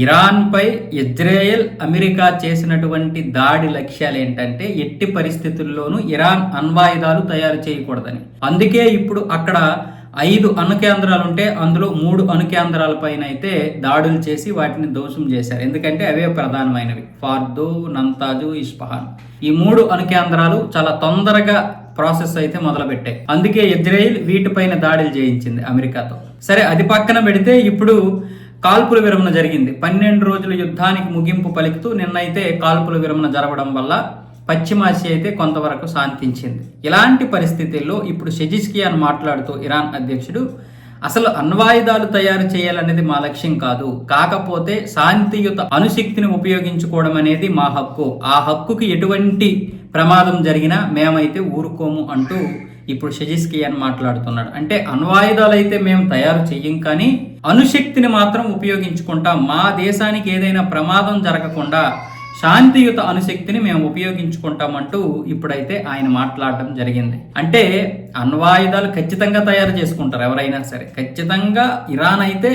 ఇరాన్పై Israel America చేసినటువంటి దాడి లక్ష్యాలు ఏంటంటే ఎట్టి పరిస్థితుల్లోనూ ఇరాన్ అణ్వాయుధాలు తయారు చేయకూడదని. అందుకే ఇప్పుడు అక్కడ ఐదు అణు కేంద్రాలు ఉంటే అందులో మూడు అణు కేంద్రాల పైన అయితే దాడులు చేసి వాటిని దోషం చేశారు. ఎందుకంటే అవే ప్రధానమైనవి. ఫార్దో నంతాజు ఇస్పహాన్. ఈ మూడు అణు కేంద్రాలు చాలా తొందరగా ప్రాసెస్ అయితే మొదలుపెట్టాయి. అందుకే ఇజ్రాయిల్ వీటిపైన దాడులు చేయించింది అమెరికాతో. సరే అది పక్కన పెడితే ఇప్పుడు కాల్పుల విరమణ జరిగింది. పన్నెండు రోజుల యుద్ధానికి ముగింపు పలుకుతూ నిన్నైతే కాల్పుల విరమణ జరగడం వల్ల పశ్చిమాసియా అయితే కొంతవరకు శాంతించింది. ఇలాంటి పరిస్థితుల్లో ఇప్పుడు షెజిస్కియాన్ మాట్లాడుతూ ఇరాన్ అధ్యక్షుడు అసలు అణ్వాయుధాలు తయారు చేయాలనేది మా లక్ష్యం కాదు. కాకపోతే శాంతియుత అణుశక్తిని ఉపయోగించుకోవడం అనేది మా హక్కు. ఆ హక్కుకి ఎటువంటి ప్రమాదం జరిగినా మేమైతే ఊరుకోము అంటూ ఇప్పుడు షెజిస్కియాన్ మాట్లాడుతున్నాడు. అంటే అణ్వాయుధాలు అయితే మేము తయారు చెయ్యం కానీ అణుశక్తిని మాత్రం ఉపయోగించుకుంటాం. మా దేశానికి ఏదైనా ప్రమాదం జరగకుండా శాంతియుత అణుశక్తిని మేము ఉపయోగించుకుంటామంటూ ఇప్పుడైతే ఆయన మాట్లాడడం జరిగింది. అంటే అణ్వాయుధాలు ఖచ్చితంగా తయారు చేసుకుంటారు ఎవరైనా సరే. ఖచ్చితంగా ఇరాన్ అయితే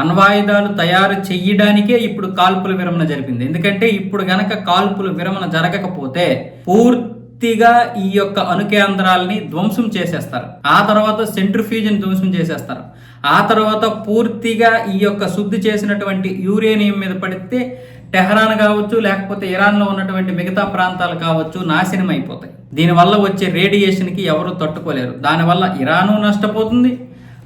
అణ్వాయుధాలు తయారు చెయ్యడానికే ఇప్పుడు కాల్పుల విరమణ జరిపింది. ఎందుకంటే ఇప్పుడు గనక కాల్పుల విరమణ జరగకపోతే పూర్తిగా ఈ యొక్క అణుకేంద్రాలని ధ్వంసం చేసేస్తారు. ఆ తర్వాత సెంట్రిఫ్యూజన్ ధ్వంసం చేసేస్తారు. ఆ తర్వాత పూర్తిగా ఈ యొక్క శుద్ధి చేసినటువంటి యూరేనియం మీద పడితే టెహరాన్ కావచ్చు లేకపోతే ఇరాన్లో ఉన్నటువంటి మిగతా ప్రాంతాలు కావచ్చు నాశనం అయిపోతాయి దీనివల్ల వచ్చే రేడియేషన్కి ఎవరు తట్టుకోలేరు. దానివల్ల ఇరాను నష్టపోతుంది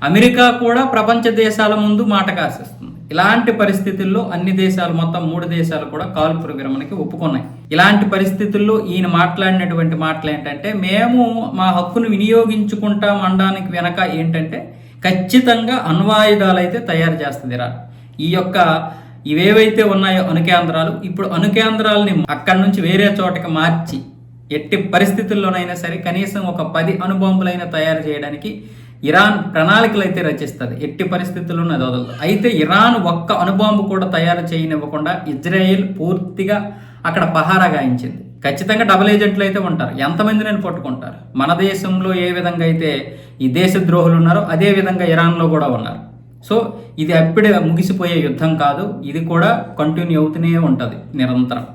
అమెరికా కూడా ప్రపంచ దేశాల ముందు మాట కాసేస్తుంది. ఇలాంటి పరిస్థితుల్లో అన్ని దేశాలు మొత్తం మూడు దేశాలు కూడా కాల్పుర విరమణకి ఒప్పుకున్నాయి. ఇలాంటి పరిస్థితుల్లో ఈయన మాట్లాడినటువంటి మాటలు ఏంటంటే మేము మా హక్కును వినియోగించుకుంటాం అనడానికి వెనక ఏంటంటే ఖచ్చితంగా అణ్వాయుధాలు అయితే తయారు చేస్తుంది ఇరాన్ ఈ యొక్క ఇవేవైతే ఉన్నాయో అణుకేంద్రాలు ఇప్పుడు అణుకేంద్రాలని అక్కడి నుంచి వేరే చోటకి మార్చి ఎట్టి పరిస్థితుల్లోనైనా సరే కనీసం ఒక పది అణుబాంబులైనా తయారు చేయడానికి ఇరాన్ ప్రణాళికలు అయితే రచిస్తుంది. ఎట్టి పరిస్థితుల్లోనూ అది వదలదు. అయితే ఇరాన్ ఒక్క అణుబాంబు కూడా తయారు చేయనివ్వకుండా ఇజ్రాయెల్ పూర్తిగా అక్కడ పహారా గాయించింది. ఖచ్చితంగా డబుల్ ఏజెంట్లు అయితే ఉంటారు. ఎంతమంది నేను పట్టుకుంటారు. మన దేశంలో ఏ విధంగా అయితే ఈ దేశద్రోహులు ఉన్నారో అదే విధంగా ఇరాన్లో కూడా ఉన్నారు. సో ఇది అప్పుడే ముగిసిపోయే యుద్ధం కాదు. ఇది కూడా కంటిన్యూ అవుతూనే ఉంటుంది. నిరంతరం.